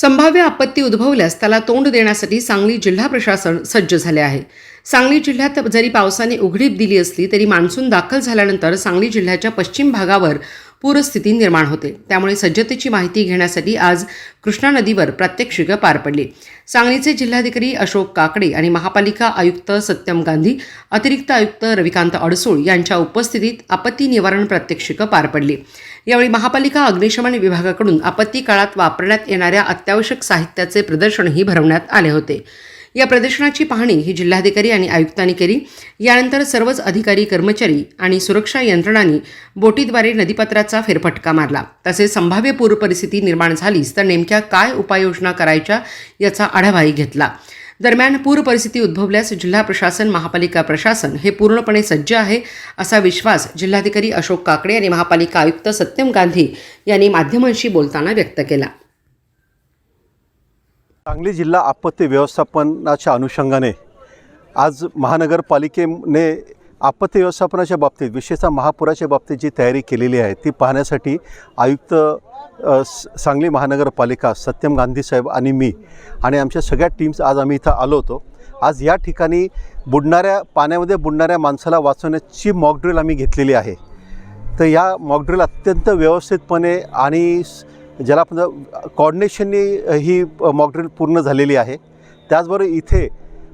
संभाव्य आपत्ती उद्भवल्यास त्याला तोंड देण्यासाठी सांगली जिल्हा प्रशासन सज्ज झाले आहे. सांगली जिल्ह्यात जरी पावसाने उघडीप दिली असली तरी मान्सून दाखल झाल्यानंतर सांगली जिल्ह्याच्या पश्चिम भागावर पूरस्थिती निर्माण होते. त्यामुळे सज्जतेची माहिती घेण्यासाठी आज कृष्णा नदीवर प्रात्यक्षिकं पार पडली. सांगलीचे जिल्हाधिकारी अशोक काकडे आणि महापालिका आयुक्त सत्यम गांधी अतिरिक्त आयुक्त रविकांत अडसूळ यांच्या उपस्थितीत आपत्ती निवारण प्रात्यक्षिकं पार पडली. यावेळी महापालिका अग्निशमन विभागाकडून आपत्ती काळात वापरण्यात येणाऱ्या अत्यावश्यक साहित्याचे प्रदर्शनही भरवण्यात आले होते. या प्रदर्शनाची पाहणी ही जिल्हाधिकारी आणि आयुक्तांनी केली. यानंतर सर्वच अधिकारी कर्मचारी आणि सुरक्षा यंत्रणांनी बोटीद्वारे नदीपात्राचा फेरफटका मारला. तसेच संभाव्य पूर परिस्थिती निर्माण झालीच तर नेमक्या काय उपाययोजना करायच्या याचा आढावाही घेतला. दरम्यान पूर परिस्थिती उद्भवल्यास जिल्हा प्रशासन महापालिका प्रशासन हे पूर्णपणे सज्ज आहे असा विश्वास जिल्हाधिकारी अशोक काकडे आणि महापालिका आयुक्त सत्यम गांधी यांनी माध्यमांशी बोलताना व्यक्त केला. सांगली जिल्हा आपत्ती व्यवस्थापनाच्या अनुषंगाने आज महानगरपालिकेने आपत्ती व्यवस्थापनाच्या बाबतीत विशेषतः महापुराच्या बाबतीत जी तयारी केलेली आहे ती पाहण्यासाठी आयुक्त सांगली महानगरपालिका सत्यम गांधी साहेब आणि मी आणि आमच्या सगळ्या टीम्स आज आम्ही इथं आलो होतो. आज या ठिकाणी बुडणाऱ्या पाण्यामध्ये बुडणाऱ्या माणसाला वाचवण्याची मॉकड्रिल आम्ही घेतलेली आहे. तर या मॉकड्रिल अत्यंत व्यवस्थितपणे आणि ज्याला आपण कॉर्डिनेशननी ही मॉकड्रिल पूर्ण झालेली आहे. त्याचबरोबर इथे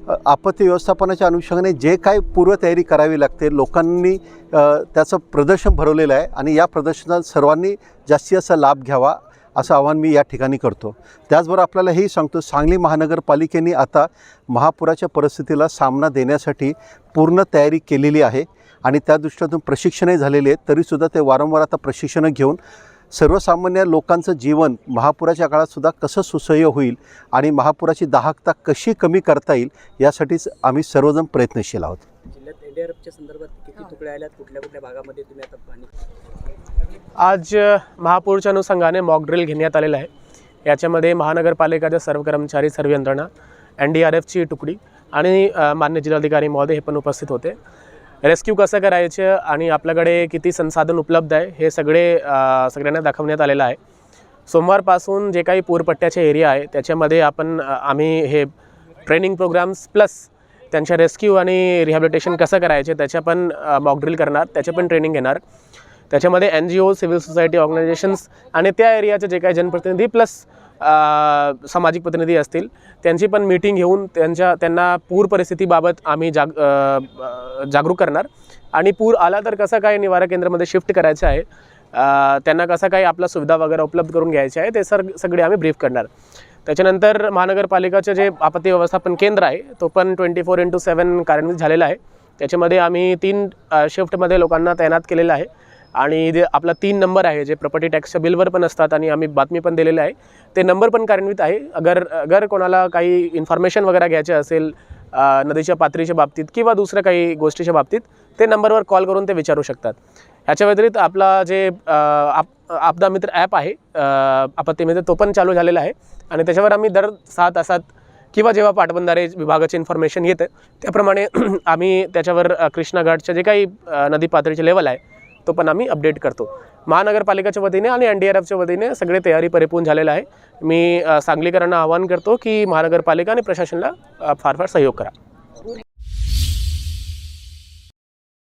आपत्ती व्यवस्थापनाच्या अनुषंगाने जे काय पूर्वतयारी करावी लागते लोकांनी त्याचं प्रदर्शन भरवलेलं आहे आणि या प्रदर्शनात सर्वांनी जास्तीत जास्त लाभ घ्यावा असं आवाहन मी या ठिकाणी करतो. त्याचबरोबर आपल्याला हेही सांगतो सांगली महानगरपालिकेने आता महापुराच्या परिस्थितीला सामना देण्यासाठी पूर्ण तयारी केलेली आहे आणि त्या दृष्टीतून प्रशिक्षणही झालेले आहेत तरीसुद्धा ते वारंवार आता प्रशिक्षणं घेऊन सर्वसामान्य लोकांचं जीवन महापुराच्या काळात सुद्धा कसं सुसह्य होईल आणि महापुराची दाहकता कशी कमी करता येईल यासाठीच आम्ही सर्वजण प्रयत्नशील आहोत. जिल्ह्यात एनडीआरएफच्या संदर्भात किती तुकड्या आल्यात? कुठल्या कुठल्या भागामध्ये तुम्ही आता पाणी आज महापूरच्या अनुषंगाने मॉकड्रिल घेण्यात आलेलं आहे. याच्यामध्ये महानगरपालिकाच्या सर्व कर्मचारी सर्व यंत्रणा एन डी आर एफची तुकडी आणि मान्य जिल्हाधिकारी महोदय हे पण उपस्थित होते. रेस्क्यू कसं करायचं आणि आपल्याकडे किती संसाधन उपलब्ध आहे हे सगळे सगळ्यांना दाखवण्यात आलेलं आहे. सोमवारपासून जे काही पूरपट्ट्याचे एरिया आहे त्याच्यामध्ये आपण आम्ही हे ट्रेनिंग प्रोग्राम्स प्लस त्यांच्या रेस्क्यू आणि रिहॅबिलिटेशन कसं करायचे त्याच्या पण मॉकड्रिल करणार त्याचे पण ट्रेनिंग घेणार. त्याच्यामध्ये N G O civil society organisations आणि त्या एरियाचे जे काही जनप्रतिनिधी प्लस सामाजिक प्रतिनिधी असतील त्यांची पण मीटिंग घेऊन त्यांच्या त्यांना पूर परिस्थितीबाबत आम्ही जाग जागरूक करणार. आणि पूर आला तर कसं काय निवारा केंद्रामध्ये शिफ्ट करायचं आहे? त्यांना कसं काय आपला सुविधा वगैरे उपलब्ध करून घ्यायची आहे ते सर सगळे आम्ही ब्रीफ करणार. त्याच्यानंतर महानगरपालिकेचं जे आपत्ती व्यवस्थापन केंद्र आहे तो पण ट्वेंटी फोर इंटू सेवन कार्यान्वित झालेला आहे. त्याच्यामध्ये आम्ही तीन शिफ्टमध्ये लोकांना तैनात केलेलं आहे. आणि जे आपला तीन नंबर आहे जे प्रॉपर्टी टॅक्सच्या बिलवर पण असतात आणि आम्ही बातमी पण दिलेले आहे ते नंबर पण कार्यान्वित आहे. अगर अगर कोणाला काही इन्फॉर्मेशन वगैरे घ्यायचे असेल नदीच्या पातळीच्या बाबतीत किंवा दुसऱ्या काही गोष्टीच्या बाबतीत ते नंबरवर कॉल करून ते विचारू शकतात. ह्याच्या व्यतिरिक्त आपला जे आप आपदा मित्र ॲप आहे आपत्ती मित्र तो पण चालू झालेला आहे आणि त्याच्यावर आम्ही दर सहा तासात किंवा जेव्हा पाटबंधारे विभागाचे इन्फॉर्मेशन येतं त्याप्रमाणे आम्ही त्याच्यावर कृष्णाघाटच्या जे काही नदी पातळीचे लेवल आहे तो पण आम्ही अपडेट करतो. महानगरपालिकेच्या वतीने आणि एन डी आर एफच्या वतीने सगळे तयारी परिपूर्ण झालेलं आहे. मी सांगलीकरांना आवाहन करतो की महानगरपालिका आणि प्रशासनाला फार फार सहयोग करा.